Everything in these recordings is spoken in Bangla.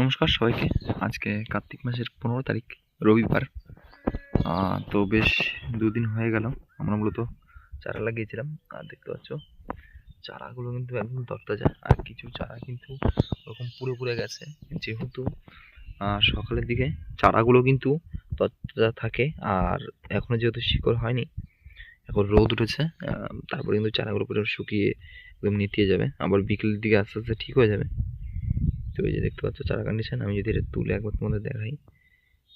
নমস্কার সবাইকে। আজকে কার্তিক মাসের পনেরো তারিখ, রবিবার। তো বেশ দুদিন হয়ে গেল, আমরা মূলত চারা লাগিয়েছিলাম। আর দেখতে পাচ্ছ, চারাগুলো কিন্তু একদম তরতাজা আর কিছু চারা কিন্তু ওরকম পুড়ে পুড়ে গেছে। যেহেতু সকালের দিকে চারাগুলো কিন্তু তরতাজা থাকে, আর এখনও যেহেতু শিকড় হয়নি, এখন রোদ উঠেছে তারপরে কিন্তু চারাগুলো পুরো শুকিয়ে একদম নিতিয়ে যাবে। আবার বিকেলের দিকে আস্তে আস্তে ঠিক হয়ে যাবে। তো এই যে দেখতে পাচ্ছ, চারা কন্ডিশন আমি যদি এটা তুলে একবার তোমাদের দেখাই।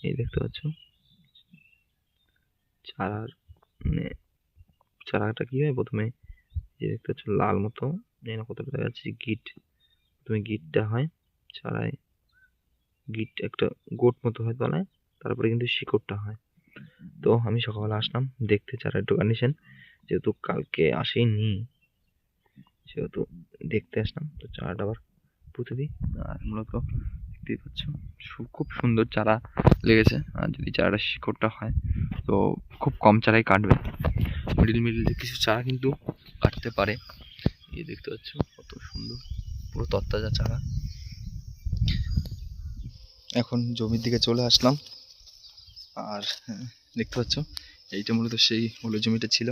এই দেখতে পাচ্ছ? চারার মানে চারাটা কি হয় প্রথমে? এই দেখতে পাচ্ছ, লাল মতো, জানি কতটা দেখা যাচ্ছে, গিট। প্রথমে গিটটা হয়, চারায় গিট একটা গোট মতো হয় তলায়, তারপরে কিন্তু শিকড়টা হয়। তো আমি সকালবেলা আসলাম, দেখতে চারা একটু কন্ডিশন যেহেতু কালকে আসেনি সেহেতু দেখতে আসলাম, তো চারাটা আবার পুঁতে আর মূলত দেখতেই পাচ্ছ খুব সুন্দর চারা লেগেছে। আর যদি চারাটা শিকড়টা হয় তো খুব কম চারাই কাটবে। মিডিল মিডিল কিছু চারা কিন্তু কাটতে পারে। এই দেখতে পাচ্ছ কত সুন্দর পুরো তত্তাজা চারা। এখন জমির দিকে চলে আসলাম। আর হ্যাঁ, দেখতে পাচ্ছ এইটা মূলত সেই ওলের জমিটা ছিল।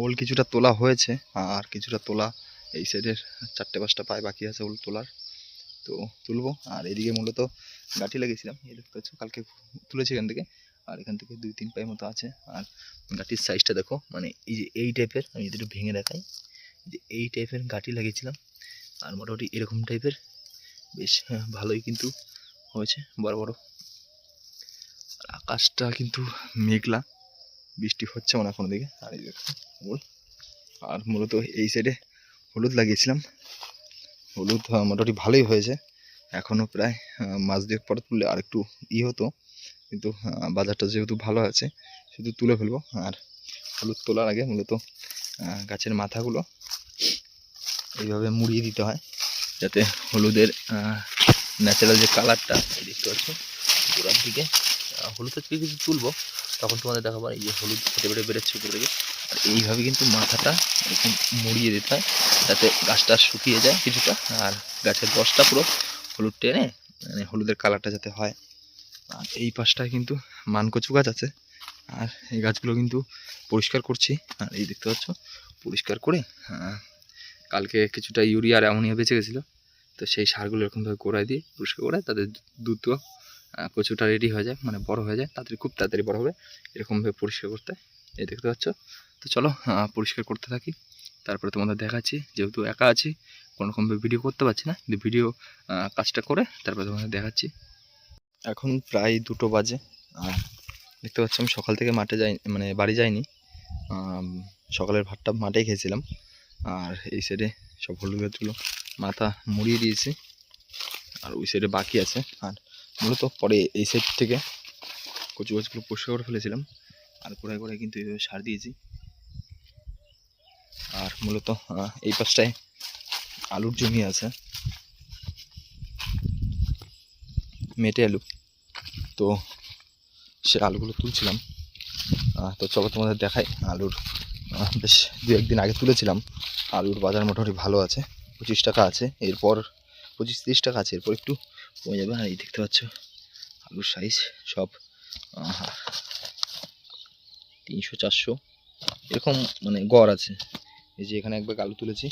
ওল কিছুটা তোলা হয়েছে আর কিছুটা তোলা এই সাইডের চারটে পাঁচটা পায়ে বাকি আছে ওল তোলার। তো তুলবো। আর এদিকে মূলত গাঠি লাগিয়েছিলাম। এই দেখতে পাচ্ছ কালকে তুলেছি এখান থেকে। আর এখান থেকে দুই তিন পায়ে মতো আছে। আর গাঠির সাইজটা দেখো মানে এই যে এই টাইপের আমি যদি একটু ভেঙে দেখাই যে এই টাইপের গাঠি লাগিয়েছিলাম আর মোটামুটি এরকম টাইপের বেশ হ্যাঁ, ভালোই কিন্তু হয়েছে বড় বড়। আর আকাশটা কিন্তু মেঘলা বৃষ্টি হচ্ছে হয় কোনো দিকে। আর এই দেখো আর মূলত এই সাইডে হলুদ লাগিয়েছিলাম। হলুদ মোটামুটি ভালোই হয়েছে। এখনও প্রায় মাস দুয়েক পরে তুললে আর একটু ই হতো। কিন্তু বাজারটা যেহেতু ভালো আছে শুধু তুলে ফেলব। আর হলুদ তোলার আগে মূলত গাছের মাথাগুলো এইভাবে মুড়িয়ে দিতে হয়, যাতে হলুদের ন্যাচারাল যে কালারটা দেখতে পাচ্ছ, গোড়ার দিকে হলুদের থেকে কিছু তুলবো, তখন তোমাদের দেখাবো এই যে হলুদ ফেটে ফেটে বেরোচ্ছে উপর আর এইভাবে কিন্তু মাথাটা এরকম মুড়িয়ে দিতে হয়, যাতে গাছটা শুকিয়ে যায় কিছুটা। আর গাছের রসটা পুরো হলুদ টেনে মানে হলুদের কালারটা যাতে হয়। আর এই পাশটায় কিন্তু মানকচু গাছ আছে। আর এই গাছগুলো কিন্তু পরিষ্কার করছি। আর এই দেখতে পাচ্ছ, পরিষ্কার করে কালকে কিছুটা ইউরিয়া আর অ্যামোনিয়া বেঁচে গেছিল। তো সেই সারগুলো এরকমভাবে গোড়ায় দিয়ে, পরিষ্কার করে তাদের দ্রুত কচুটা রেডি হয়ে যায় মানে বড় হয়ে যায়, তাড়াতাড়ি, খুব তাড়াতাড়ি বড় হবে, এরকমভাবে পরিষ্কার করতে। হয়। এই দেখতে পাচ্ছ? তো চলো পরিষ্কার করতে থাকি। তারপরে তোমাদের দেখাচ্ছি, যেহেতু একা আছি কোনোরকমভাবে ভিডিও করতে পারছি না। কিন্তু ভিডিও কাজটা করে তারপরে তোমাদের দেখাচ্ছি। এখন প্রায় দুটো বাজে। আর দেখতে পাচ্ছি, আমি সকাল থেকে মাঠে যাই মানে বাড়ি যাইনি। সকালের ভাতটা মাঠেই খেয়েছিলাম। আর এই সাইডে সব হলুদ গাছগুলো মাথা মুড়িয়ে দিয়েছি। আর ওই সাইডে বাকি আছে। আর মূলত পরে এই সাইড থেকে কচু গাছগুলো পরিষ্কার করে ফেলেছিলাম। আর গোড়ায় গোড়ায় কিন্তু এইভাবে সার দিয়েছি। আর মূলত এই পাশটায় আলুর জমি আছে। মেটে আলু। তো সে আলুগুলো তুলছিলাম। তো চলো তোমাদের দেখাই আলুর বেশ দু একদিন আগে তুলেছিলাম। আলুর বাজার মোটামুটি ভালো আছে, পঁচিশ টাকা আছে। এরপর পঁচিশ তিরিশ টাকা আছে, এরপর একটু কমে যাবে। আর এই দেখতে পাচ্ছ, আলুর সাইজ সব তিনশো, চারশো, এরকম মানে গড় আছে। এই যে এখানে একবার আলু তুলেছি।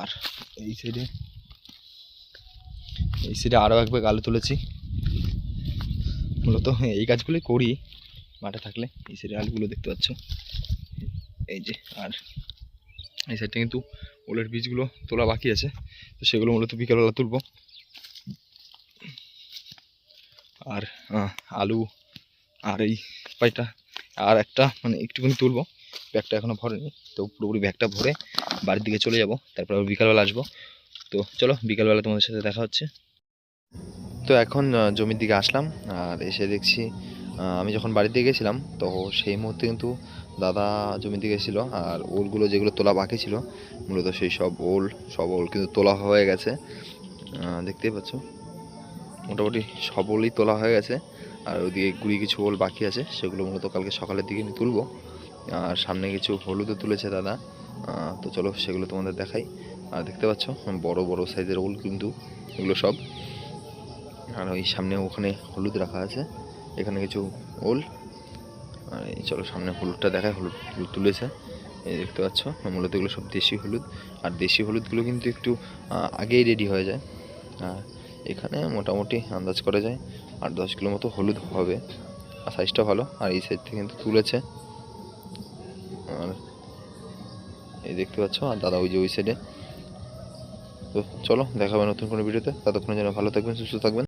আর এই সাইডে এই সাইডে আরও একবার আলু তুলেছি। মূলত এই কাজগুলোই করি মাঠে থাকলে। এই সাইডে আলুগুলো দেখতে পাচ্ছ। এই যে, আর এই সাইডটা কিন্তু ওলের বীজগুলো তোলা বাকি আছে। তো সেগুলো মূলত বিকেলবেলা তুলবো। আর আলু আর এই পাইটা আর একটা মানে একটুখানি তুলবো। ব্যাগটা এখনও ভরেনি, তো পুরোপুরি ব্যাগটা ভরে বাড়ির দিকে চলে যাব, তারপর বিকালবেলা আসব। তো চলো, বিকালবেলা তোমাদের সাথে দেখা হচ্ছে। তো এখন জমির দিকে আসলাম, আর এসে দেখছি আমি যখন বাড়ির দিকে গেছিলাম, তো সেই মুহূর্তে কিন্তু দাদা জমির দিকে ছিল আর ওলগুলো যেগুলো তোলা বাকি ছিল, মূলত সেই সব ওল সব ওল কিন্তু তোলা হয়ে গেছে। দেখতেই পাচ্ছ, মোটামুটি সব ওলই তোলা হয়ে গেছে। আর ওদিকে গুড়ি কিছু ওল বাকি আছে, সেগুলো মূলত কালকে সকালের দিকে আমি তুলবো। আর সামনে কিছু হলুদও তুলেছে দাদা তো চলো সেগুলো তোমাদের দেখাই। আর দেখতে পাচ্ছ, বড় বড় সাইজের ওল কিন্তু এগুলো সব। আর ওই সামনে ওখানে হলুদ রাখা আছে, এখানে কিছু ওল। আর এই চলো সামনে হলুদটা দেখায় হলুদ হলুদ তুলেছে। এই দেখতে পাচ্ছ, মূলত এগুলো সব দেশি হলুদ। আর দেশি হলুদগুলো কিন্তু একটু আগেই রেডি হয়ে যায়। আর এখানে মোটামুটি আন্দাজ করা যায়। আট দশ কিলো মতো হলুদ হবে। আর সাইজটা ভালো। আর এই সাইড থেকে কিন্তু তুলেছে। আর এই দেখতে পাচ্ছ? আর দাদা ওই যে ওই সাইডে তো চলো, দেখাবে নতুন কোনো ভিডিওতে ততক্ষণে যেন ভালো থাকবেন, সুস্থ থাকবেন।